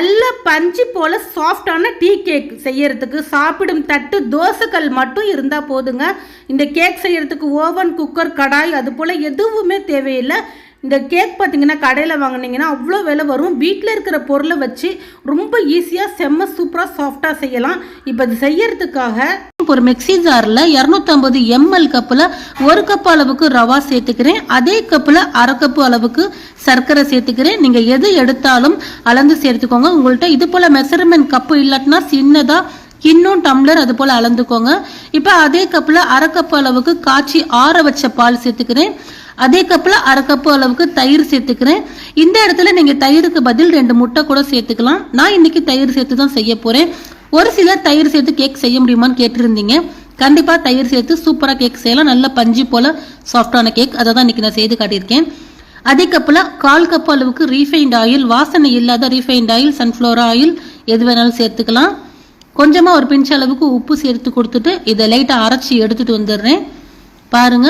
நல்ல பஞ்சு போல் சாஃப்டான டீ கேக் செய்யறதுக்கு சாப்பிடும் தட்டு தோசைக்கல் மட்டும் இருந்தால் போதுங்க. இந்த கேக் செய்யறதுக்கு ஓவன் குக்கர் கடாய் அது போல் எதுவுமே தேவையில்லை. இந்த கேக் பார்த்தீங்கன்னா கடையில் வாங்கினீங்கன்னா அவ்வளோ விலை வரும். வீட்டில் இருக்கிற பொருளை வச்சு ரொம்ப ஈஸியாக செம்ம சூப்பராக சாஃப்டாக செய்யலாம். இப்போ இது செய்யறதுக்காக ஒரு மிக்சி ஜாரில் இரநூத்தம்பது எம்எல் கப்பில் ஒரு கப் அளவுக்கு ரவா சேர்த்துக்கிறேன். அதே கப்பில் அரை கப்பு அளவுக்கு சர்க்கரை சேர்த்துக்கிறேன். நீங்கள் எது எடுத்தாலும் அளந்து சேர்த்துக்கோங்க. உங்கள்கிட்ட இது போல் மெஷர்மெண்ட் கப்பு இல்லாட்டினா சின்னதாக இன்னும் டம்ளர் அது போல் அளந்துக்கோங்க. இப்போ அதே கப்பில் அரை கப்பு அளவுக்கு காய்ச்சி ஆற வச்ச பால் சேர்த்துக்கிறேன். அதே கப்பில் அரை கப்பு அளவுக்கு தயிர் சேர்த்துக்கிறேன். இந்த இடத்துல நீங்கள் தயிருக்கு பதில் ரெண்டு முட்டை கூட சேர்த்துக்கலாம். நான் இன்னைக்கு தயிர் சேர்த்து தான் செய்ய போகிறேன் ஒரு சிலர் தயிர் சேர்த்து கேக் செய்ய முடியுமான்னு கேட்டிருந்தீங்க. கண்டிப்பாக தயிர் சேர்த்து சூப்பராக கேக் செய்யலாம். நல்ல பஞ்சு போல் சாஃப்டான கேக் அதை தான் இன்னைக்கு நான் செய்து காட்டியிருக்கேன். அதே கப்பில் கால் கப் அளவுக்கு ரீஃபைண்ட் ஆயில் வாசனை இல்லாத ரீஃபைண்ட் ஆயில் சன்ஃப்ளவர் ஆயில் எது வேணாலும் சேர்த்துக்கலாம். கொஞ்சமாக ஒரு பிஞ்ச் அளவுக்கு உப்பு சேர்த்து கொடுத்துட்டு இதை லைட்டாக அரைச்சி எடுத்துட்டு வந்துடுறேன். பாருங்க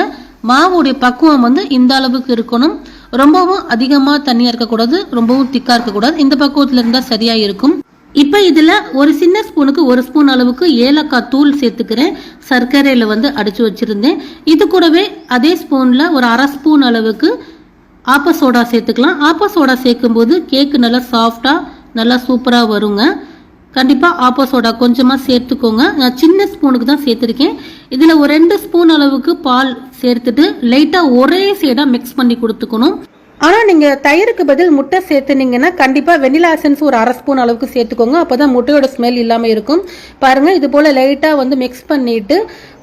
மாவுடைய பக்குவம் வந்து இந்த அளவுக்கு இருக்கணும். ரொம்பவும் அதிகமாக தண்ணியாக இருக்கக்கூடாது ரொம்பவும் திக்காக இருக்கக்கூடாது. இந்த பக்குவத்தில் இருந்தால் சரியாக இருக்கும். இப்போ இதில் ஒரு சின்ன ஸ்பூனுக்கு ஒரு ஸ்பூன் அளவுக்கு ஏலக்காய் தூள் சேர்த்துக்கிறேன். சர்க்கரையில் வந்து அடித்து வச்சுருந்தேன். இது கூடவே அதே ஸ்பூனில் ஒரு அரை ஸ்பூன் அளவுக்கு ஆப்ப சோடா சேர்த்துக்கலாம். ஆப்ப சோடா சேர்க்கும்போது கேக்கு நல்லா சாஃப்டாக நல்லா சூப்பராக வருங்க. கண்டிப்பாக ஆப்போ சோடா கொஞ்சமாக சேர்த்துக்கோங்க. நான் சின்ன ஸ்பூனுக்கு தான் சேர்த்துருக்கேன். இதில் ஒரு ரெண்டு ஸ்பூன் அளவுக்கு பால் சேர்த்துட்டு லைட்டாக ஒரே சைடாக மிக்ஸ் பண்ணி கொடுத்துக்கணும். ஆனால் நீங்கள் தயிருக்கு பதில் முட்டை சேர்த்துனீங்கன்னா கண்டிப்பாக வெனிலா எசன்ஸ் ஒரு அரை ஸ்பூன் அளவுக்கு சேர்த்துக்கோங்க. அப்போ தான் முட்டையோட ஸ்மெல் இல்லாமல் இருக்கும். பாருங்கள் இது போல் லைட்டாக வந்து மிக்ஸ் பண்ணிவிட்டு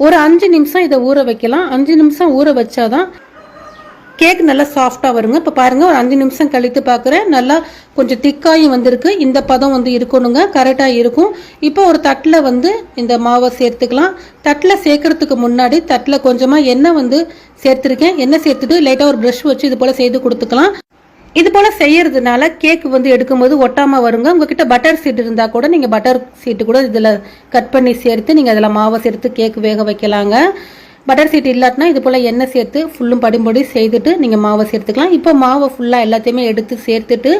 ஒரு அஞ்சு நிமிஷம் இதை ஊற வைக்கலாம். அஞ்சு நிமிஷம் ஊற வச்சாதான் கேக் நல்லா சாஃப்டாக வருங்க. இப்போ பாருங்கள் ஒரு அஞ்சு நிமிஷம் கழித்து பார்க்குறேன். நல்லா கொஞ்சம் திக்காயும் வந்திருக்கு. இந்த பதம் வந்து இருக்கணுங்க. கரெக்டாக இருக்கும். இப்போ ஒரு தட்டில் வந்து இந்த மாவை சேர்த்துக்கலாம். தட்டில் சேர்க்கறதுக்கு முன்னாடி தட்டில் கொஞ்சமாக எண்ணெய் வந்து சேர்த்துருக்கேன். எண்ணெய் சேர்த்துட்டு லைட்டாக ஒரு ப்ரஷ் வச்சு இது போல் செய்து கொடுத்துக்கலாம். இது போல் செய்யறதுனால கேக் வந்து எடுக்கும்போது ஒட்டாமல் வருங்க. உங்ககிட்ட பட்டர் சீட் இருந்தால் கூட நீங்கள் பட்டர் சீட்டு கூட இதில் கட் பண்ணி சேர்த்து நீங்கள் அதில் மாவை சேர்த்து கேக் வேக வைக்கலாங்க. பட்டர் சீட் இல்லாட்டினா இது போல் எண்ணெய் சேர்த்து ஃபுல்லும் படும்படி செய்துட்டு நீங்கள் மாவை சேர்த்துக்கலாம். இப்போ மாவை ஃபுல்லாக எல்லாத்தையுமே எடுத்து சேர்த்துட்டு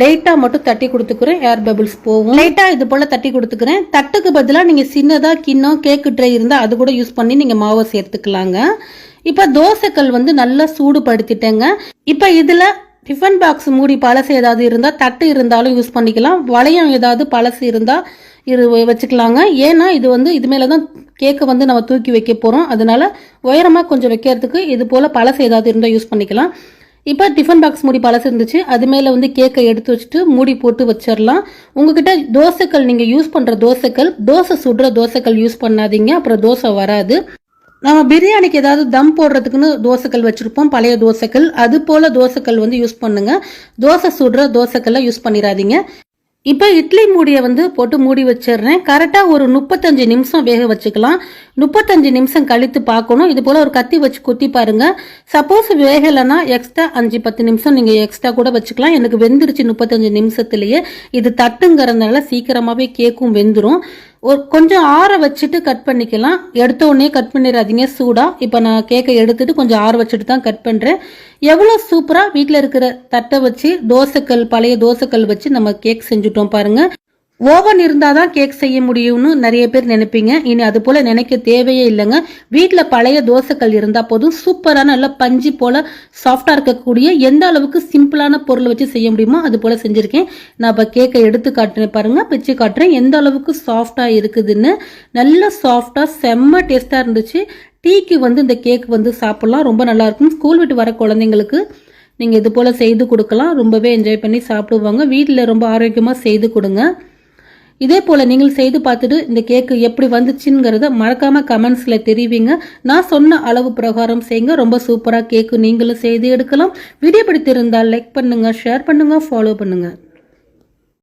லைட்டாக மட்டும் தட்டி கொடுத்துக்கிறேன். ஏர் பபிள்ஸ் போகும் லைட்டாக இது போல் தட்டி கொடுத்துக்கிறேன். தட்டுக்கு பதிலாக நீங்கள் சின்னதாக கிண்ணம் கேக்கு ட்ரை இருந்தால் அது கூட யூஸ் பண்ணி நீங்கள் மாவை சேர்த்துக்கலாங்க. இப்போ தோசைக்கல் வந்து நல்லா சூடுபடுத்திட்டேங்க. இப்போ இதில் டிஃபன் பாக்ஸ் மூடி பழசு ஏதாவது இருந்தால் தட்டு இருந்தாலும் யூஸ் பண்ணிக்கலாம். வளையம் ஏதாவது பழசு இருந்தால் இரு வச்சுக்கலாங்க. ஏன்னா இது வந்து இது மேலே தான் கேக்கை வந்து நம்ம தூக்கி வைக்க போகிறோம் அதனால உயரமாக கொஞ்சம் வைக்கிறதுக்கு இது போல் பழசு ஏதாவது இருந்தால் யூஸ் பண்ணிக்கலாம். இப்போ டிஃபன் பாக்ஸ் மூடி பழசு இருந்துச்சு. அது மேலே வந்து கேக்கை எடுத்து வச்சுட்டு மூடி போட்டு வச்சிடலாம். உங்ககிட்ட தோசைக்கல் நீங்கள் யூஸ் பண்ணுற தோசைக்கல் தோசை சுடுற தோசைக்கல் யூஸ் பண்ணாதீங்க. அப்புறம் தோசை வராது. நம்ம பிரியாணிக்கு ஏதாவது தம் போடுறதுக்குன்னு தோசைக்கல் வச்சுருப்போம். பழைய தோசைக்கல். அது போல் தோசைக்கல் வந்து யூஸ் பண்ணுங்கள் தோசை சுடுற தோசைக்கல்ல யூஸ் பண்ணிடாதீங்க. இப்போ இட்லி மூடியை வந்து போட்டு மூடி வச்சிடுறேன். கரெக்டாக ஒரு முப்பத்தஞ்சு நிமிஷம் வேக வச்சுக்கலாம். முப்பத்தஞ்சு நிமிஷம் கழித்து பார்க்கணும். இது போல் ஒரு கத்தி வச்சு குத்தி பாருங்கள் சப்போஸ் வேகலைன்னா எக்ஸ்ட்ரா அஞ்சு பத்து நிமிஷம் நீங்கள் எக்ஸ்ட்ரா கூட வச்சுக்கலாம். எனக்கு வெந்துருச்சு முப்பத்தஞ்சு நிமிஷத்துலேயே. இது தட்டுங்கிறதுனால சீக்கிரமாகவே கேக்கும் வெந்துடும் ஒரு கொஞ்சம் ஆற வச்சுட்டு கட் பண்ணிக்கலாம். எடுத்த உடனே கட் பண்ணிடாதீங்க சூடாக இப்போ நான் கேக்கை எடுத்துட்டு கொஞ்சம் ஆற வச்சுட்டு தான் கட் பண்ணுறேன் எவ்வளோ சூப்பராக வீட்டில் இருக்கிற தட்டை வச்சு தோசைக்கல் பழைய தோசைக்கல் வச்சு நம்ம கேக் செஞ்சுட்டோம் பாருங்கள் ஓவன் இருந்தால் தான் கேக் செய்ய முடியும்னு நிறைய பேர் நினைப்பீங்க. இனி அது போல் நினைக்க தேவையே இல்லைங்க. வீட்டில் பழைய தோசைக்கல் இருந்தால் போதும். சூப்பரான நல்ல பஞ்சு போல் சாஃப்டாக இருக்கக்கூடிய எந்த அளவுக்கு சிம்பிளான பொருளை வச்சு செய்ய முடியுமோ அது போல் செஞ்சுருக்கேன். நான் இப்போ கேக்கை எடுத்து காட்டுறேன் பாருங்கள் பிச்சு காட்டுறேன். எந்த அளவுக்கு சாஃப்டாக இருக்குதுன்னு. நல்ல சாஃப்டாக செம்ம டேஸ்ட்டாக இருந்துச்சு. டீக்கு வந்து இந்த கேக் வந்து சாப்பிட்லாம். ரொம்ப நல்லாயிருக்கும் ஸ்கூல் விட்டு வர குழந்தைங்களுக்கு நீங்கள் இது போல் செய்து கொடுக்கலாம். ரொம்பவே என்ஜாய் பண்ணி சாப்பிடுவாங்க. வீட்டில் ரொம்ப ஆரோக்கியமாக செய்து கொடுங்க. இதே போல் நீங்கள் செய்து பார்த்துட்டு இந்த கேக்கு எப்படி வந்துச்சுங்கிறத மறக்காமல் கமெண்ட்ஸில் தெரிவிங்க. நான் சொன்ன அளவு பிரகாரம் செய்யுங்க. ரொம்ப சூப்பராக கேக்கு நீங்களும் செய்து எடுக்கலாம். வீடியோ பிடித்திருந்தால் லைக் பண்ணுங்கள் ஷேர் பண்ணுங்கள் ஃபாலோ பண்ணுங்கள்